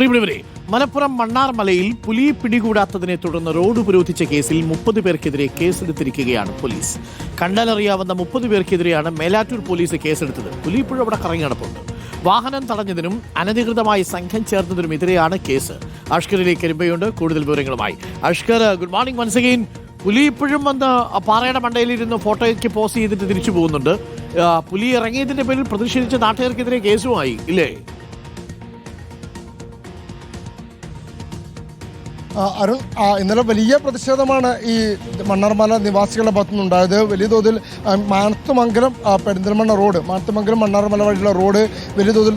പ്രിയപ്പെട്ടവരെ മലപ്പുറം മണ്ണാർമലയിൽ പുലി പിടികൂടാത്തതിനെ തുടർന്ന് റോഡ് ഉപരോധിച്ച കേസിൽ മുപ്പത് പേർക്കെതിരെ കേസെടുത്തിരിക്കുകയാണ് പോലീസ്. കണ്ടാലറിയാവുന്ന മുപ്പത് പേർക്കെതിരെയാണ് മേലാറ്റൂർ പോലീസ് കേസെടുത്തത്. പുലി ഇപ്പോഴും അവിടെ കറങ്ങി നടപ്പുണ്ട്. വാഹനം തടഞ്ഞതിനും അനധികൃതമായി സംഘം ചേർന്നതിനും എതിരെയാണ് കേസ്. അഷ്കറിലേക്ക് എരുമ്പയുണ്ട് കൂടുതൽ വിവരങ്ങളുമായി Ashkar good morning once again പുലി ഇപ്പോഴും വന്ന് പാറയുടെ മണ്ടയിലിരുന്ന് ഫോട്ടോയ്ക്ക് പോസ്റ്റ് ചെയ്തിട്ട് തിരിച്ചു പോകുന്നുണ്ട്. പുലി ഇറങ്ങിയതിന്റെ പേരിൽ പ്രതിഷേധിച്ച നാട്ടുകാർക്കെതിരെ കേസുമായി ഇല്ലേ? അരുൺ ഇന്നലെ വലിയ പ്രതിഷേധമാണ് ഈ മണ്ണാർമല നിവാസികളുടെ ഭാഗത്തു നിന്നുണ്ടായത് വലിയ തോതിൽ മാനത്തുമംഗലം പെരിന്തൽമണ്ണ റോഡ് മാനത്തുമംഗലം മണ്ണാർമല വഴിയുള്ള റോഡ് വലിയ തോതിൽ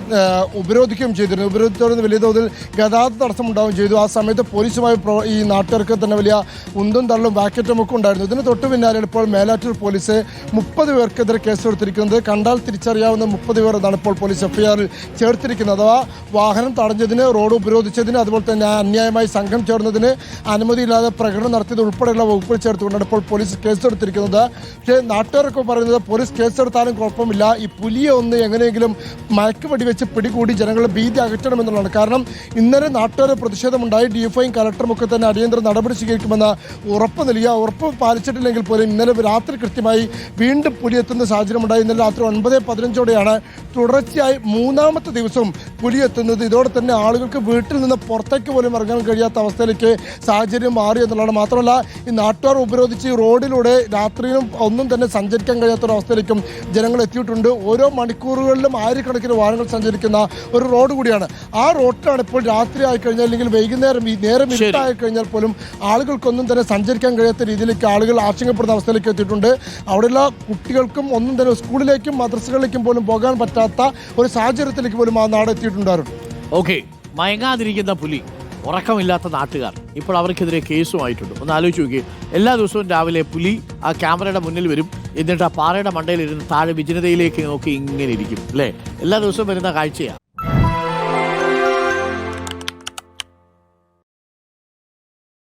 ഉപരോധിക്കുകയും ചെയ്തിരുന്നു. ഉപരോധിച്ചതോടെ വലിയ തോതിൽ ഗതാഗത തടസ്സം ഉണ്ടാവുകയും ചെയ്തു. ആ സമയത്ത് പോലീസുമായി ഈ നാട്ടുകാർക്ക് തന്നെ വലിയ ഉന്തും തള്ളും വാക്കറ്റും ഒക്കെ ഉണ്ടായിരുന്നു. ഇതിന് തൊട്ട് പിന്നാലെ ഇപ്പോൾ മേലാറ്റൂർ പോലീസ് മുപ്പത് പേർക്കെതിരെ കേസെടുത്തിരിക്കുന്നത്. കണ്ടാൽ തിരിച്ചറിയാവുന്ന മുപ്പത് പേർ എന്നാണ് ഇപ്പോൾ പോലീസ് എഫ്ഐആറിൽ ചേർത്തിരിക്കുന്നത്. അഥവാ വാഹനം തടഞ്ഞതിന് റോഡ് ഉപരോധിച്ചതിന് അതുപോലെ തന്നെ അന്യായമായി സംഘം ചേർന്നതിന് അനുമതിയില്ലാതെ പ്രകടനം നടത്തിയത് ഉൾപ്പെടെയുള്ള വകുപ്പുകൾ ചേർത്തുകൊണ്ടാണ് ഇപ്പോൾ പോലീസ് കേസെടുത്തിരിക്കുന്നത്. പക്ഷേ നാട്ടുകാരൊക്കെ പറയുന്നത് പോലീസ് കേസെടുത്താലും കുഴപ്പമില്ല. ഈ പുലിയെ ഒന്ന് എങ്ങനെയെങ്കിലും മയക്ക് വെച്ച് പിടികൂടി ജനങ്ങളെ ഭീതി അകറ്റണമെന്നുള്ളതാണ്. കാരണം ഇന്നലെ നാട്ടുകാരെ പ്രതിഷേധമുണ്ടായി. ഡിഎഫ്ഐയും കലക്ടറും ഒക്കെ തന്നെ അടിയന്തര നടപടി സ്വീകരിക്കുമെന്ന് ഉറപ്പ് നൽകിയ ഉറപ്പ് പാലിച്ചിട്ടില്ലെങ്കിൽ പോലും ഇന്നലെ രാത്രി കൃത്യമായി വീണ്ടും പുലി എത്തുന്ന സാഹചര്യമുണ്ടായി. ഇന്നലെ രാത്രി ഒൻപത് പതിനഞ്ചോടെയാണ് തുടർച്ചയായി മൂന്നാമത്തെ ദിവസവും പുലി എത്തുന്നത്. ഇതോടെ തന്നെ ആളുകൾക്ക് വീട്ടിൽ നിന്ന് പുറത്തേക്ക് പോലും ഇറങ്ങാൻ കഴിയാത്ത അവസ്ഥയിലേക്ക് സാഹചര്യം മാറി എന്നുള്ളതാണ്. മാത്രമല്ല ഈ നാട്ടുകാർ ഉപരോധിച്ച് ഈ റോഡിലൂടെ രാത്രിയിലും ഒന്നും തന്നെ സഞ്ചരിക്കാൻ കഴിയാത്തൊരവസ്ഥയിലേക്കും ജനങ്ങൾ എത്തിയിട്ടുണ്ട്. ഓരോ മണിക്കൂറുകളിലും ആയിരക്കണക്കിന് വാഹനങ്ങൾ സഞ്ചരിക്കുന്ന ഒരു റോഡ് കൂടിയാണ്. ആ റോഡിലാണ് ഇപ്പോൾ രാത്രി ആയിക്കഴിഞ്ഞാൽ അല്ലെങ്കിൽ വൈകുന്നേരം ഈ നേരം. ഇരുട്ടായി കഴിഞ്ഞാൽ പോലും ആളുകൾക്കൊന്നും തന്നെ സഞ്ചരിക്കാൻ കഴിയാത്ത രീതിയിലേക്ക് ആളുകൾ ആശങ്കപ്പെടുന്ന അവസ്ഥയിലേക്ക് എത്തിയിട്ടുണ്ട്. അവിടെയുള്ള കുട്ടികൾക്കും ഒന്നും തന്നെ സ്കൂളിലേക്കും മദ്രസകളിലേക്കും പോലും പോകാൻ പറ്റാത്ത ഒരു സാഹചര്യത്തിലേക്ക് പോലും ആ നാട് എത്തിയിട്ടുണ്ടായിരുന്നു. ഓക്കെ. മയങ്ങാതിരിക്കുന്ന പുലി. ഉറക്കമില്ലാത്ത നാട്ടുകാർ. ഇപ്പോൾ അവർക്കെതിരെ കേസുമായിട്ടുണ്ട് ഒന്ന് ആലോചിച്ച് നോക്കി എല്ലാ ദിവസവും രാവിലെ പുലി ആ ക്യാമറയുടെ മുന്നിൽ വരും. എന്നിട്ട് ആ പാറയുടെ മണ്ടയിൽ ഇരുന്ന് താഴെ വിജനതയിലേക്ക് നോക്കി ഇങ്ങനെ ഇരിക്കും. അല്ലേ? എല്ലാ ദിവസവും വരുന്ന കാഴ്ചയാണ്